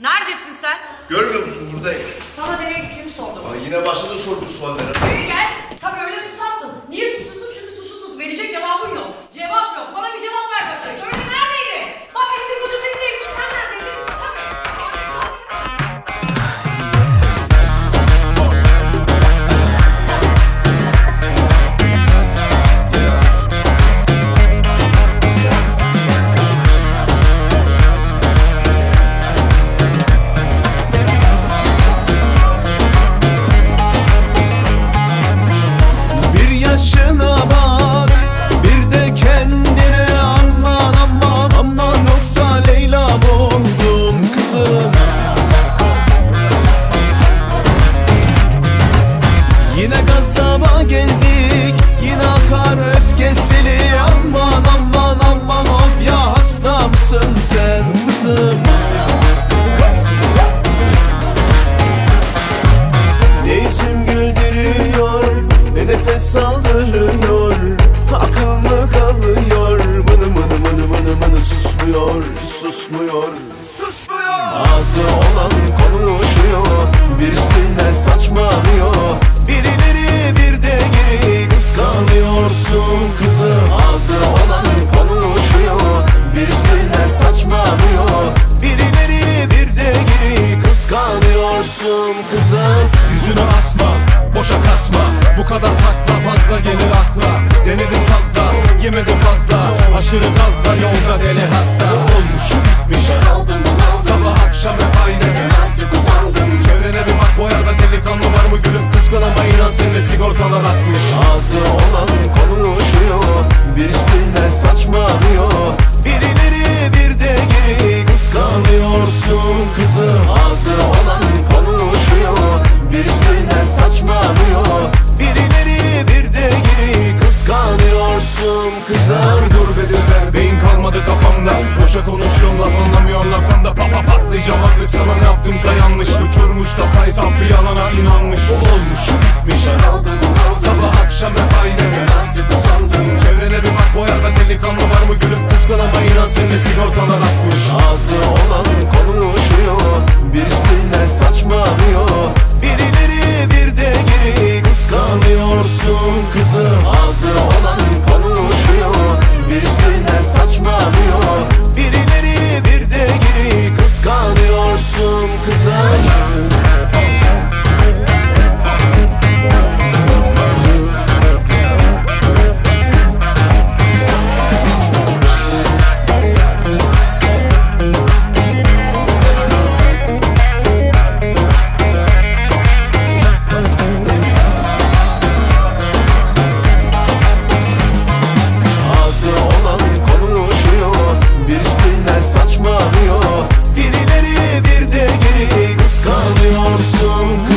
Neredesin sen? Görmüyor musun buradayım. Sana nereye gittiğimi sordum. Ay yine başladı sorgu suallara. Gel gel. Ne nefes aldırıyor Akıl mı kalıyor? Mını mını mını mını mını susmuyor. Susmuyor. Susmuyor. Ağzı olan konuşuyor. Bir üstüne saçmalıyor. Birileri bir de geri kıskanıyorsun kızım Ağzı olan konuşuyor. Bir üstüne saçmalıyor. Birileri bir de geri kıskanıyorsun kızım Yüzüne asma, boşa kasma Bu kadar takla fazla gelir akla. Denedim sazda, yemedim fazla. Aşırı gazla yolda deli hasta. Olmuşu bitmiş. Sabah akşam hep aynı. Artık usandım Çevrene bir bak bu arada delikanlı var mı? Gülüm Kıskanama inan seninle sigortalar atmış. Ağzı olan Boşa konuşuyorum laf anlamıyorlar sen de papa patlayacağım. Artık sana ne yaptımsa yanlış. Uçurmuş kafayı saf bir yalana inanmış. Olmuş Oh.